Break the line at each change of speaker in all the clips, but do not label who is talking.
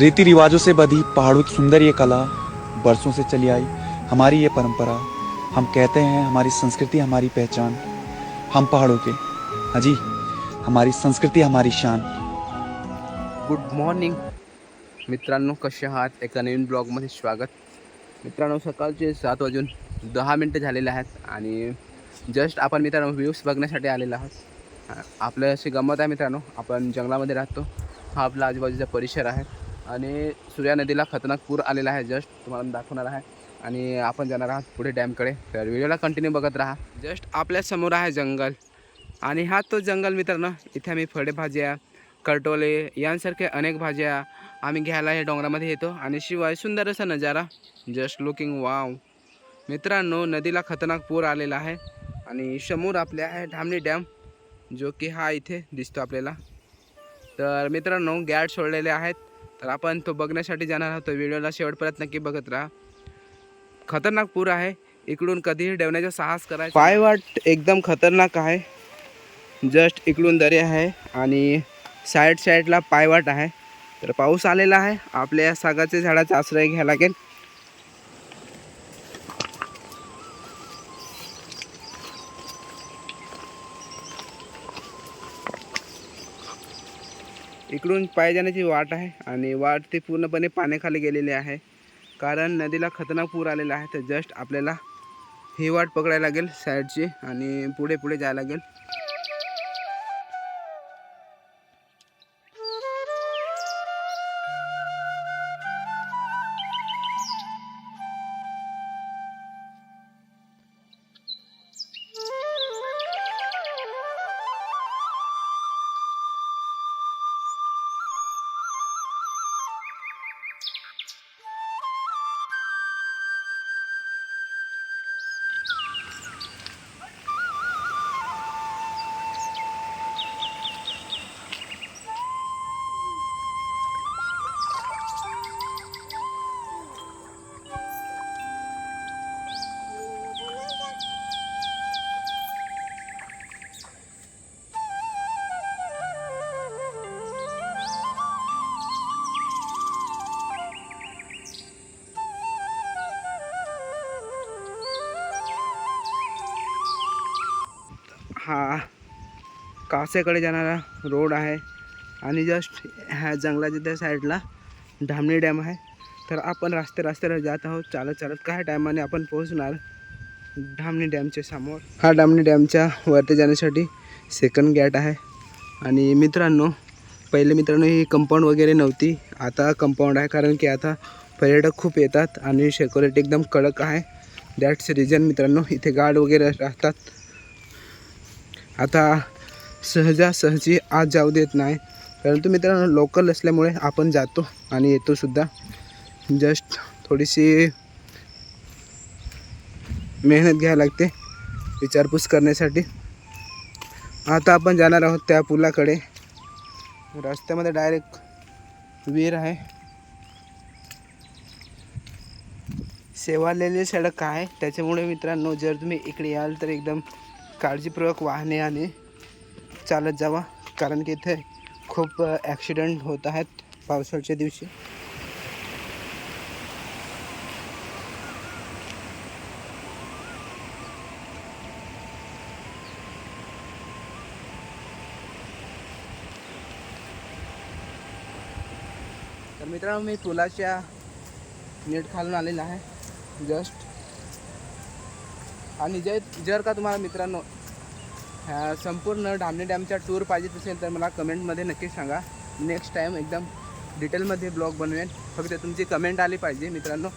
रीति रिवाजों से बधी पहाड़ों की सुंदर ये कला बरसों से चली आई। हमारी ये परंपरा हम कहते हैं हमारी संस्कृति हमारी पहचान हम पहाड़ों के। हाँ जी हमारी संस्कृति हमारी शान।
गुड मॉर्निंग मित्रांनो कसे आहात? एका नवीन ब्लॉगमध्ये स्वागत. मित्रांनो सकाळचे सात वाजून दहा मिनटं झालेले आहेत आणि जस्ट आपण मित्रांनो व्ह्यूज बघण्यासाठी आलेलो आहोत. आपलं अशी गंमत आहे मित्रांनो आपण जंगलामध्ये राहतो. हा आपला आजूबाजूचा परिसर आहे. आणि सूर्या नदीला खतरनाक पूर आलेला आहे. जस्ट तुम्हाला दाखवणार आहे. आणि आपण जाणार आहात पुढे डॅमकडे. तर व्हिडिओला कंटिन्यू बघत राहा. जस्ट आपल्यासमोर आहे जंगल. आणि हा तो जंगल मित्रांनो इथे आम्ही फळेभाज्या करटोले यांसारखे अनेक भाज्या आम्ही घ्यायला या डोंगरामध्ये येतो. आणि शिवाय सुंदर असा नजारा. जस्ट लुकिंग वाव मित्रांनो नदीला खतरनाक पूर आलेला आहे. आणि समोर आपले आहे धामणी डॅम जो की हा इथे दिसतो आपल्याला. तर मित्रांनो गॅट सोडलेले आहेत. तर आपण तो बघण्यासाठी जाणार आहोत. व्हिडिओला शेवटपर्यंत नक्की बघत राहा. खतरनाक पूर आहे. इकडून कधीही डेवण्याचा साहस करायचा पायवाट एकदम खतरनाक आहे. जस्ट इकडून दरी आहे आणि साईड साईडला पायवाट आहे. तर पाऊस आलेला आहे. आपल्या सागाच्या झाडाचा आश्रय घ्यावा लागेल. इकडून पाय जाण्याची वाट आहे आणि वाट ती पूर्णपणे पाण्याखाली गेलेली आहे. कारण नदीला खतरनाक पूर आलेला आहे तर जस्ट आपल्याला ही वाट पकडायला लागेल साईडची आणि पुढे पुढे जायला लागेल. हा कासेकडे जाणारा रोड आहे आणि जस्ट ह्या जंगलाच्या त्या साईडला धामणी डॅम आहे. तर आपण रस्ते रस्त्याला जात आहोत. चालत चालत काय टायमाने आपण पोहोचणार धामणी डॅमच्या समोर. हा धामणी डॅमच्या वरती जाण्यासाठी सेकंड गॅट आहे. आणि मित्रांनो पहिले मित्रांनो ही कंपाऊंड वगैरे नव्हती. आता कंपाऊंड आहे कारण की आता पर्यटक खूप येतात आणि सेक्युरिटी एकदम कडक आहे. दॅट्स रिजन मित्रांनो इथे गार्ड वगैरे राहतात. आता सहजासहजी आज जाऊ देत नाही. परंतु मित्रांनो लोकल असल्यामुळे आपण जातो आणि येतोसुद्धा जस्ट थोडीशी मेहनत घ्यावी लागते विचारपूस करण्यासाठी. आता आपण जाणार आहोत त्या पुलाकडे. रस्त्यामध्ये डायरेक्ट विहीर आहे. सेवालेली सडक आहे. त्याच्यामुळे मित्रांनो जर तुम्ही इकडे याल तर एकदम काळजीपूर्वक वाहने आणि चालत जावा. कारण की इथे खूप ॲक्सिडेंट होत आहेत पावसाळ्याच्या दिवशी. तर मित्रांनो मी पुलाच्या नीट खालून आलेला आहे. जस्ट आणि जे जर का तुम्हाला मित्रांनो ह्या संपूर्ण डामणे डॅमच्या टूर पाहिजे असेल तर मला कमेंटमध्ये नक्की सांगा. नेक्स्ट टाईम एकदम डिटेलमध्ये ब्लॉग बनवेन. फक्त तुमची कमेंट आली पाहिजे मित्रांनो.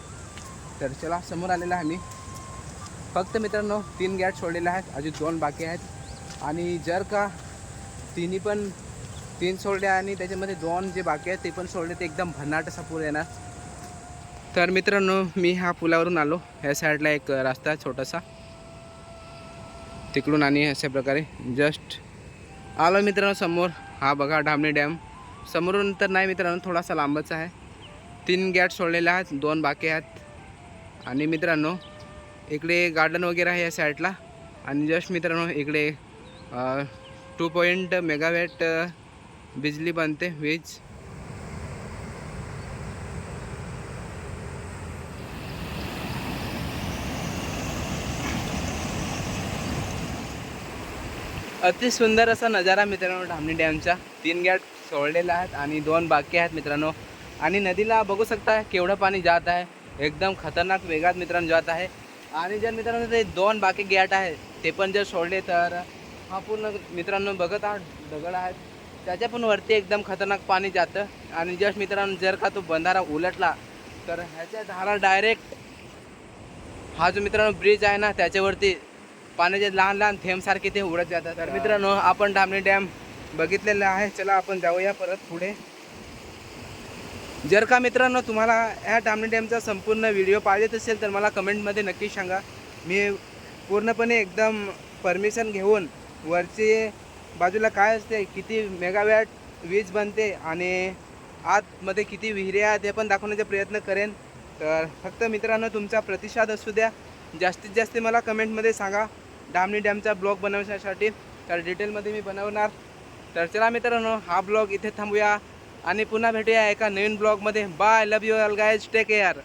तर चला समोर आलेला आहे मी. फक्त मित्रांनो तीन गॅट सोडलेले आहेत. अजून दोन बाकी आहेत. आणि जर का तिन्ही पण तीन सोडले आणि त्याच्यामध्ये दोन जे बाकी आहेत ते पण सोडले ते एकदम भन्नाट असा पूर येणार. तर मित्रांनो मी ह्या पुलावरून आलो. ह्या साईडला एक रस्ता आहे छोटासा. तिकडून आणि अशा प्रकारे जस्ट आलो मित्रांनो समोर. हा बघा ढामणी डॅम. समोरून तर नाही मित्रांनो थोडासा लांबच आहे. तीन गॅट सोडलेले आहेत दोन बाकी आहेत. आणि मित्रांनो इकडे गार्डन वगैरे आहे या साईडला आणि जस्ट मित्रांनो इकडे टू पॉईंट मेगावॅट बिजली बनते वीज. अति सुंदर असा नजारा मित्रांनो धामणी डॅमचा. तीन गॅट सोडलेला आहेत आणि दोन बाकी आहेत मित्रांनो. आणि नदीला बघू शकता केवढं पाणी जात आहे. एकदम खतरनाक वेगात मित्रांनो जात आहे. आणि जर मित्रांनो ते दोन बाकी गॅट आहे ते पण जर सोडले तर हा पूर्ण मित्रांनो बघत आहात दगड आहेत. त्याच्या पण वरती एकदम खतरनाक पाणी जातं. आणि जस्ट मित्रांनो जर का तो बंधारा उलटला तर ह्याच्या धारा डायरेक्ट हा जो मित्रांनो ब्रिज आहे ना त्याच्यावरती पाण्याचे लहान लहान थेंबसारखे ते उडत जातात. तर मित्रांनो आपण डामणी डॅम बघितलेला आहे. चला आपण जाऊया परत पुढे. जर का मित्रांनो तुम्हाला ह्या डामणी डॅमचा संपूर्ण व्हिडिओ पाहिजेत असेल तर मला कमेंटमध्ये नक्की सांगा. मी पूर्णपणे एकदम परमिशन घेऊन वरची बाजूला काय असते किती मेगावॅट वीज बनते आणि आतमध्ये किती विहिरी आहेत हे पण दाखवण्याचा प्रयत्न करेन. तर फक्त मित्रांनो तुमचा प्रतिसाद असू द्या. जास्तीत जास्त मला कमेंटमध्ये सांगा. डामणी डॅमचा ब्लॉग बनवण्यासाठी तर डिटेलमध्ये मी बनवणार. तर चला मित्रांनो हा ब्लॉग इथे थांबूया. आणि पुन्हा भेटूया एका नवीन ब्लॉगमध्ये. Bye love you all guys take care